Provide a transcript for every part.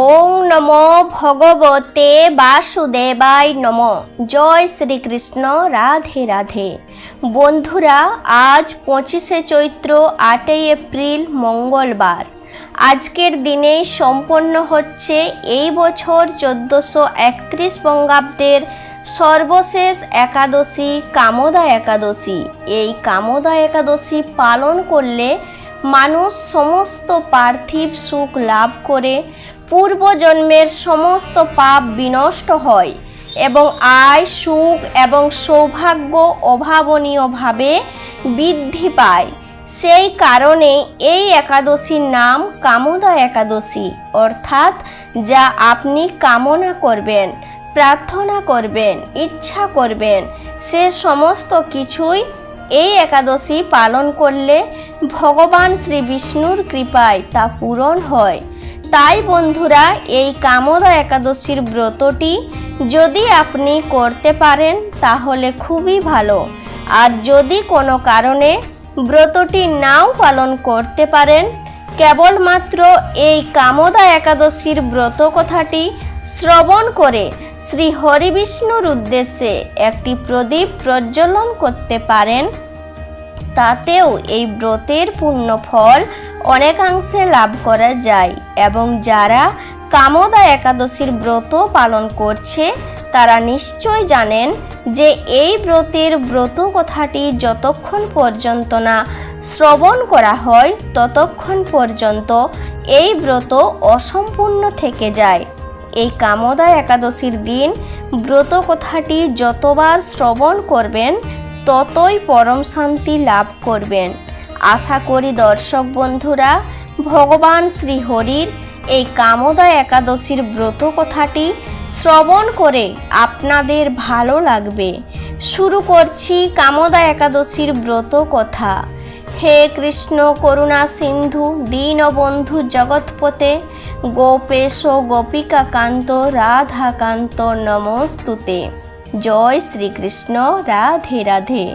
ওং নম ভগবতে বাসুদেবায় নম। জয় শ্রীকৃষ্ণ, রাধে রাধে। বন্ধুরা, আজ পঁচিশে চৈত্র, আটই এপ্রিল, মঙ্গলবার। আজকের দিনে সম্পন্ন হচ্ছে এই বছর চোদ্দোশো একত্রিশ বঙ্গাব্দের সর্বশেষ একাদশী কামদা একাদশী। এই কামদা একাদশী পালন করলে মানুষ সমস্ত পার্থিব সুখ লাভ করে পূর্বজন্মের সমস্ত পাপ বিনষ্ট হয় এবং আয়, সুখ এবং সৌভাগ্য অভাবনীয়ভাবে বৃদ্ধি পায়। সেই কারণে এই একাদশীর নাম কামদা একাদশী, অর্থাৎ যা আপনি কামনা করবেন, প্রার্থনা করবেন, ইচ্ছা করবেন, সে সমস্ত কিছুই এই একাদশী পালন করলে ভগবান শ্রী বিষ্ণুর কৃপায় তা পূরণ হয়। তাই বন্ধুরা, এই কামদা একাদশীর ব্রতটি যদি আপনি করতে পারেন, তাহলে খুবই ভালো। আর যদি কোনো কারণে ব্রতটি নাও পালন করতে পারেন, কেবলমাত্র এই কামদা একাদশীর ব্রত কথাটি শ্রবণ করে শ্রী হরিবিষ্ণুর উদ্দেশ্যে একটি প্রদীপ প্রজ্বলন করতে পারেন, তাতেও এই ব্রতের পূর্ণ ফল অনেকাংশে লাভ করা যায় এবং যারা কামদা একাদশীর ব্রত পালন করছে, তারা নিশ্চয় জানেন যে এই ব্রতের ব্রত কথাটি যতক্ষণ পর্যন্ত না শ্রবণ করা হয়, ততক্ষণ পর্যন্ত এই ব্রত অসম্পূর্ণ থেকে যায়। এই কামদা একাদশীর দিন ব্রত কথাটি যতবার শ্রবণ করবেন, ততই পরম শান্তি লাভ করবেন। আশা করি দর্শক বন্ধুরা, ভগবান শ্রী হরির এই কামদা একাদশীর ব্রত কথাটি শ্রবণ করে আপনাদের ভালো লাগবে। শুরু করছি কামদা একাদশীর ব্রত কথা। হে কৃষ্ণ করুণা সিন্ধু, দীনবন্ধু জগৎপতে, গোপেশ গোপিকা কান্ত রাধাকান্ত নমস্তুতে। জয় শ্রীকৃষ্ণ, রাধে রাধে।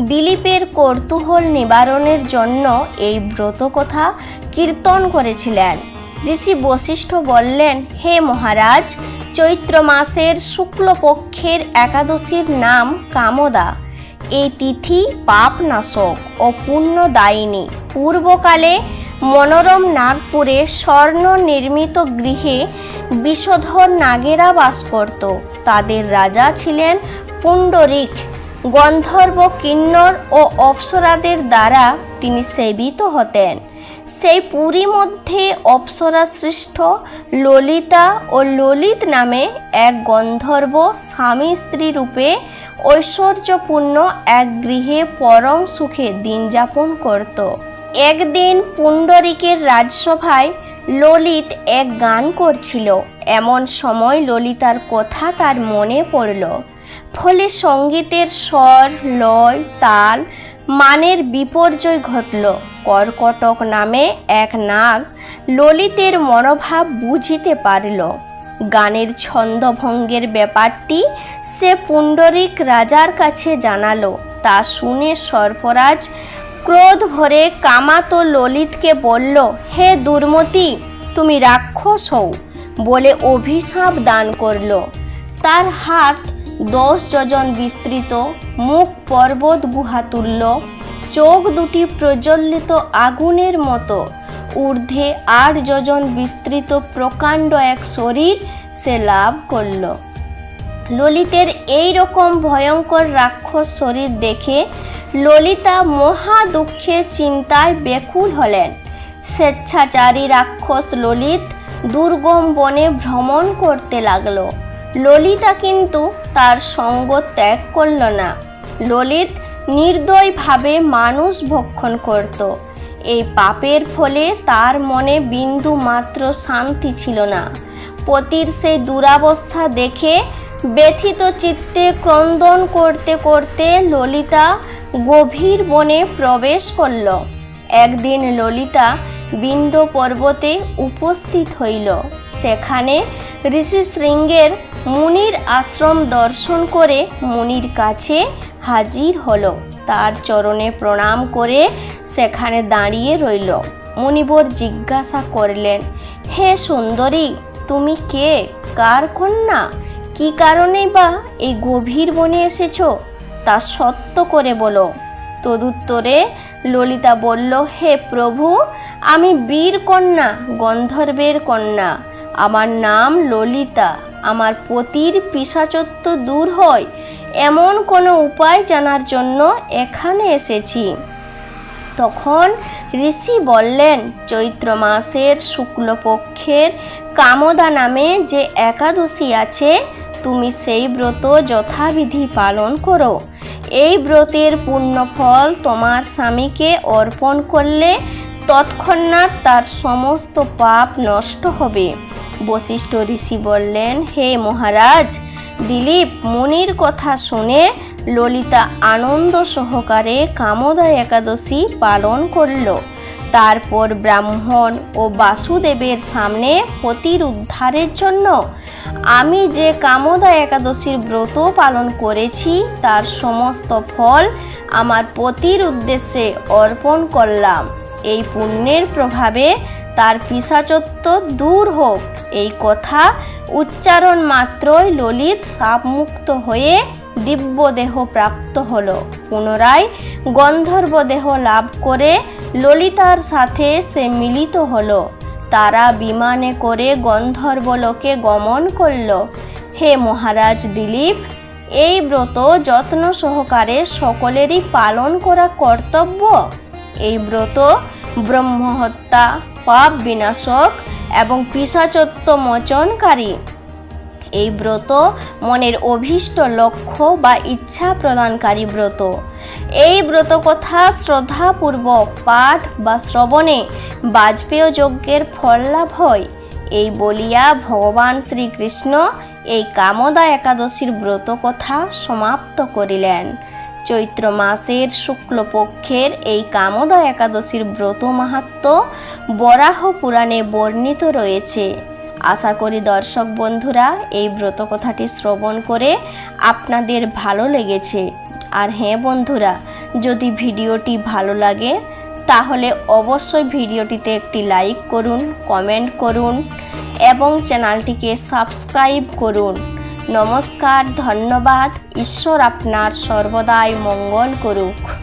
দিলীপের কৌতূহল নিবারণের জন্য এই ব্রত কথা কীর্তন করেছিলেন। ঋষি বশিষ্ঠ বললেন, হে মহারাজ, চৈত্র মাসের শুক্লপক্ষের একাদশীর নাম কামদা। এই তিথি পাপনাশক ও পুণ্যদায়িনী। পূর্বকালে মনোরম নাগপুরে স্বর্ণ নির্মিত গৃহে বিষধর নাগেরা বাস করত। তাদের রাজা ছিলেন পুণ্ডরিক। গন্ধর্ব কিন্নর ও অপ্সরাদের দ্বারা তিনি সেবিত হতেন। সেই পুরী মধ্যে অপ্সরা সৃষ্ট ললিতা ও ললিত নামে এক গন্ধর্ব স্বামী স্ত্রী রূপে ঐশ্বর্যপূর্ণ এক গৃহে পরম সুখে দিন যাপন করত। একদিন পুণ্ডরিকের রাজসভায় ললিত এক গান করছিল। এমন সময় ললিতার কথা তার মনে পড়ল। ফলে সঙ্গীতের স্বর, লয়, তাল, মানের বিপর্যয় ঘটল। কর্কটক নামে এক নাগ ললিতের মনোভাব বুঝিতে পারল। গানের ছন্দভঙ্গের ব্যাপারটি সে পুণ্ডরিক রাজার কাছে জানালো। তা শুনে সর্পরাজ ক্রোধ ভরে কামাতো ললিতকে বলল, হে দুর্মতি, তুমি রাক্ষস হও বলে অভিশাপ দান করল। তার হাত দশ যোজন বিস্তৃত মুখ পর্বত গুহা তুল্য চোখ দুটি প্রজ্বলিত আগুনের মতো। ঊর্ধ্বে আট যোজন বিস্তৃত প্রকাণ্ড এক শরীর সে লাভ করল। ললিতের এই রকম ভয়ঙ্কর রাক্ষস শরীর দেখে ললিতা মহা দুঃখে চিন্তায় বেকুল হলেন। স্বেচ্ছাচারী রাক্ষস ললিত দুর্গম বনে ভ্রমণ করতে লাগল। ললিতা কিন্তু তার সঙ্গ ত্যাগ করল না। ললিত নির্দয়ভাবে মানুষ ভক্ষণ করত। এই পাপের ফলে তার মনে বিন্দু মাত্র শান্তি ছিল না। পতির সেই দুরাবস্থা দেখে ব্যথিত চিত্তে ক্রন্দন করতে করতে ললিতা গভীর বনে প্রবেশ করল। একদিন ললিতা বিন্দ পর্বতে উপস্থিত হইল। সেখানে ঋষি শৃঙ্গের মুনির আশ্রম দর্শন করে মুনির কাছে হাজির হলো। তার চরণে প্রণাম করে সেখানে দাঁড়িয়ে রইল। মুনিবর জিজ্ঞাসা করলেন, হে সুন্দরী, তুমি কে? কার কন্যা? কি কারণে বা এই গভীর বনে এসেছ? তা সত্য করে বলো। তদুত্তরে ললিতা বলল, হে প্রভু, আমি বীর কন্যা, গন্ধর্বের কন্যা। আমার নাম ললিতা। আমার পতির পিসাচত্ব দূর হয়, এমন কোনো উপায় জানার জন্য এখানে এসেছি। তখন ঋষি বললেন, চৈত্র মাসের শুক্লপক্ষের কামদা নামে যে একাদশী আছে, তুমি সেই ব্রত যথাবিধি পালন করো। এই ব্রতের পূর্ণফল তোমার স্বামীকে অর্পণ করলে তৎক্ষণাৎ তার সমস্ত পাপ নষ্ট হবে। বশিষ্ঠ ঋষি বললেন, হে মহারাজ, দিলীপ মুনির কথা শুনে ললিতা আনন্দ সহকারে কামদা একাদশী পালন করল। তারপর ব্রাহ্মণ ও বাসুদেবের সামনে পতির উদ্ধারের জন্য আমি যে কামদা একাদশীর ব্রত পালন করেছি, তার সমস্ত ফল আমার পতির উদ্দেশ্যে অর্পণ করলাম। এই পুণ্যের প্রভাবে তার পিসাচত্ব দূর হোক। এই কথা উচ্চারণ মাত্রই ললিত সাপমুক্ত হয়ে দিব্যদেহ প্রাপ্ত হল। পুনরায় গন্ধর্ব দেহ লাভ করে ললিতার সাথে সে মিলিত হল। তারা বিমানে করে গন্ধর্বলোকে গমন করল। হে মহারাজ দিলীপ, এই ব্রত যত্ন সহকারে সকলেরই পালন করা কর্তব্য? এই ব্রত ব্রহ্মহত্যা পাপ বিনাশক এবং পিসাচত্ব মোচনকারী এই ব্রত মনের অভীষ্ট লক্ষ্য বা ইচ্ছা প্রদানকারী ব্রত। এই ব্রত কথা শ্রদ্ধাপূর্বক পাঠ বা শ্রবণে বাজপেয় যজ্ঞের ফল লাভ হয়। এই বলিয়া ভগবান শ্রীকৃষ্ণ এই কামদা একাদশীর ব্রত কথা সমাপ্ত করিলেন। চৈত্র মাসের শুক্লপক্ষের এই কামদা একাদশীর ব্রত মাহাত্ম বরাহ পুরাণে বর্ণিত রয়েছে। আশা করি দর্শক বন্ধুরা, এই ব্রত কথাটি শ্রবণ করে আপনাদের ভালো লেগেছে। আর হ্যাঁ বন্ধুরা, যদি ভিডিওটি ভালো লাগে, তাহলে অবশ্যই ভিডিওটিতে একটি লাইক করুন, কমেন্ট করুন এবং চ্যানেলটিকে সাবস্ক্রাইব করুন। নমস্কার ধন্যবাদ। ঈশ্বর আপনার সর্বদাই মঙ্গল করুক।